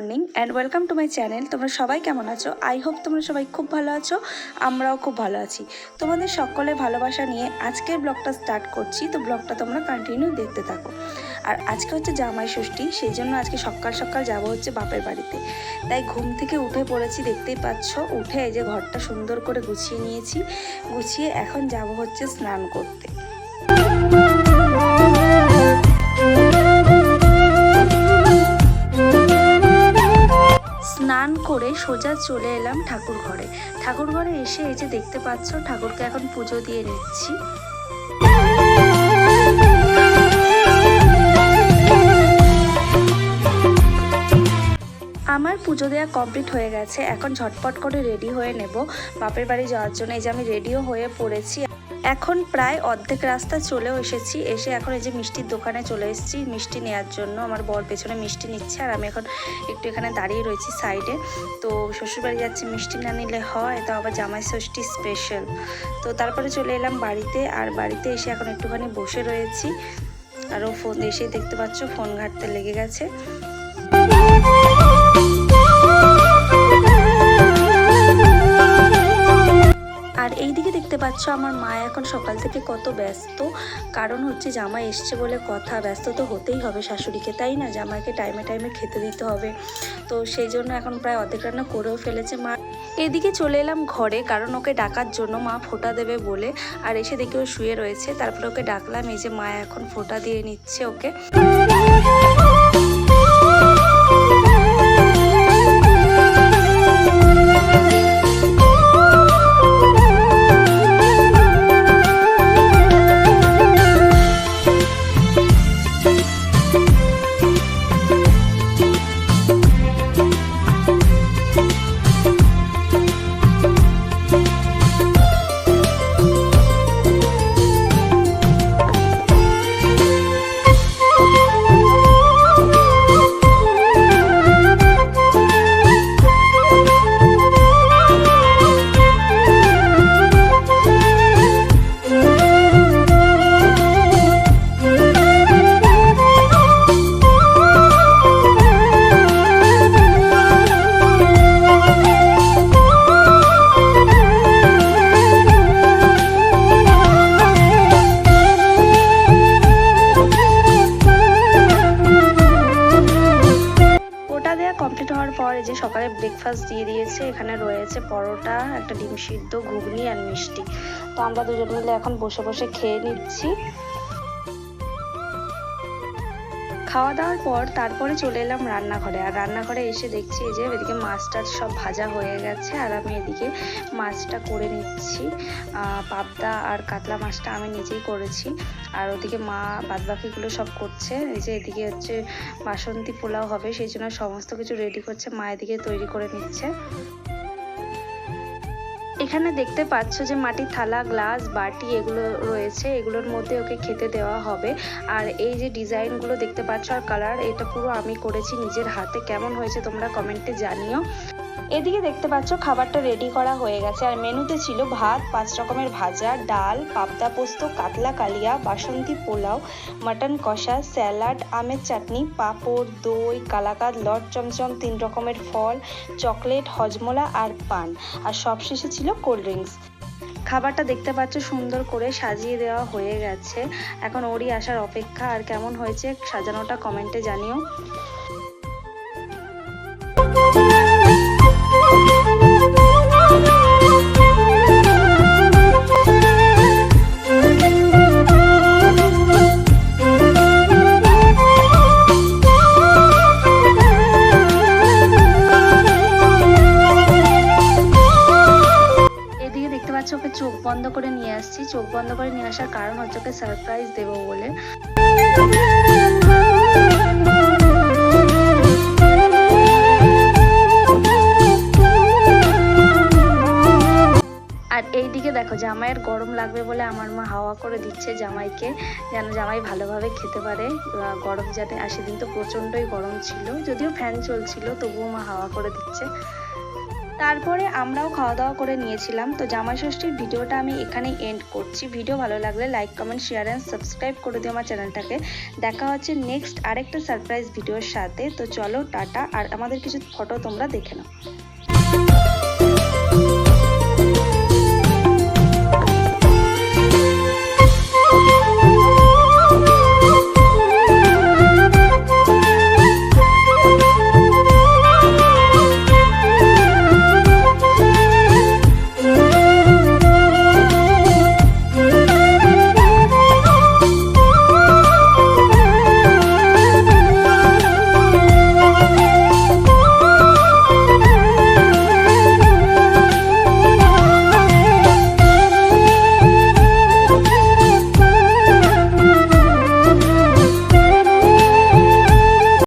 Morning and welcome to my channel তোমরা সবাই কেমন আছো? আই হোপ তোমরা সবাই খুব ভালো আছো, আমরাও খুব ভালো আছি। তোমাদের সকলের ভালোবাসা নিয়ে আজকের ব্লগটা স্টার্ট করছি। তো ব্লগটা তোমরা কন্টিনিউ দেখতে থাকো। আর আজকে হচ্ছে জামাই ষষ্ঠী, সেই জন্য আজকে সকাল সকাল যাব হচ্ছে বাপের বাড়িতে। তাই ঘুম থেকে উঠে পড়েছি, দেখতেই পাচ্ছ, উঠে এই যে ঘরটা সুন্দর করে গুছিয়ে নিয়েছি। গুছিয়ে এখন যাব হচ্ছে স্নান করতে। চলে এলাম ঠাকুর ঘরে। ঠাকুর ঘরে এসে এই যে দেখতে পাচ্ছ, ঠাকুরকে এখন পুজো দিয়ে নিচ্ছি। আমার পুজো দেওয়া কমপ্লিট হয়ে গেছে, এখন ঝটপট করে রেডি হয়ে নেব। বাপের বাড়ি যাওয়ার জন্য এই যে আমি রেডিও হয়ে পড়েছি। এখন প্রায় অর্ধেক রাস্তা চলেও এসেছি। এসে এখন এই যে মিষ্টির দোকানে চলে এসেছি। মিষ্টি নেওয়ার জন্য আমার বর পেছনে মিষ্টি নিচ্ছে আর আমি এখন একটু এখানে দাঁড়িয়ে রয়েছি সাইডে। তো শ্বশুরবাড়ি যাচ্ছি, মিষ্টি না নিলে হয় তো আবার জামাই ষষ্ঠী স্পেশাল তো তারপরে চলে এলাম বাড়িতে আর বাড়িতে এসে এখন একটুখানি বসে রয়েছি। আরও ফোন এসেই দেখতে পাচ্ছ ফোন ঘাটতে লেগে গেছে। আর এইদিকে দেখতে পাচ্ছ আমার মা এখন সকাল থেকে কত ব্যস্ত। কারণ হচ্ছে জামাই এসছে বলে কথা, ব্যস্ত তো হতেই হবে শাশুড়িকে, তাই না? জামাইকে টাইমে টাইমে খেতে দিতে হবে। তো সেই জন্য এখন প্রায় অর্ধেক রান্না করেও ফেলেছে মা। এদিকে চলে এলাম ঘরে, কারণ ওকে ডাকার জন্য মা ফোঁটা দেবে বলে। আর এসে দেখি ও শুয়ে রয়েছে, তারপরে ওকে ডাকলাম, এই যে মা এখন ফোঁটা দিয়ে নিচ্ছে ওকে। এই যে সকালে ব্রেকফাস্ট দিয়ে দিয়েছে, এখানে রয়েছে পরোটা, একটা ডিম সিদ্ধ, ঘুগনি আর মিষ্টি। তো আমরা দুজন মিলে এখন বসে বসে খেয়ে নিচ্ছি। খাওয়া দাওয়ার পর তারপরে চলে এলাম রান্নাঘরে। আর রান্নাঘরে এসে দেখছি যে এদিকে মাছ টাছ সব ভাজা হয়ে গেছে আর আমি এদিকে মাছটা করে নিচ্ছি। পাবদা আর কাতলা মাছটা আমি নিজেই করেছি। আর ওদিকে মা বাদবাকিগুলো সব করছে। এই যে এদিকে হচ্ছে বাসন্তী পোলাও হবে, সেই জন্য সমস্ত কিছু রেডি করছে। মা এদিকে তৈরি করে নিচ্ছে। এখানে দেখতে পাচ্ছ যে মাটির থালা, গ্লাস, বাটি এগুলো রয়েছে। এগুলোর মধ্যে ওকে খেতে দেওয়া হবে। আর এই যে ডিজাইনগুলো দেখতে পাচ্ছ আর কালার এটা পুরো আমি করেছি নিজের হাতে। কেমন হয়েছে তোমরা কমেন্টে জানিও। এদিকে দেখতে পাচ্ছ, খাবারটা রেডি করা হয়ে গেছে। আর মেনুতে ছিল ভাত, পাঁচ রকমের ভাজা, ডাল, পাবদা পোস্ত, কাতলা কালিয়া, বাসন্তী পোলাও, মাটন কষা, স্যালাড, আমের চাটনি, পাঁপড়, দই, কালাকাদ, লট চমচম, তিন রকমের ফল, চকলেট, হজমোলা আর পান। আর সবশেষে ছিল কোল্ড ড্রিঙ্কস খাবারটা দেখতে পাচ্ছ, সুন্দর করে সাজিয়ে দেওয়া হয়ে গেছে। এখন ওরই আসার অপেক্ষা, আর কেমন হয়েছে, সাজানোটা কমেন্টে জানিও। বন্ধ করে নিয়ে আসছি, চোখ বন্ধ করে নিয়ে আসার কারণ হচ্ছে ওকে সারপ্রাইজ দেবো বলে। আর এইদিকে দেখো, জামাইয়ের গরম লাগবে বলে আমার মা হাওয়া করে দিচ্ছে জামাইকে, যেন জামাই ভালোভাবে খেতে পারে। গরম যাতে, আর সেদিন তো প্রচণ্ডই গরম ছিল, যদিও ফ্যান চলছিল, তবুও মা হাওয়া করে দিচ্ছে। তারপরে আমরাও খাওয়া দাওয়া করে নিয়েছিলাম। তো জামাই ষষ্ঠীর ভিডিওটা আমি এখানেই এন্ড করছি। ভিডিও ভালো লাগলে like comment share and subscribe করে দিও আমার চ্যানেলটাকে। দেখা হচ্ছে নেক্সট আরেকটা সারপ্রাইজ ভিডিওর সাথে। তো চলো টাটা, আর আমাদের কিছু ফটো তোমরা দেখে নাও।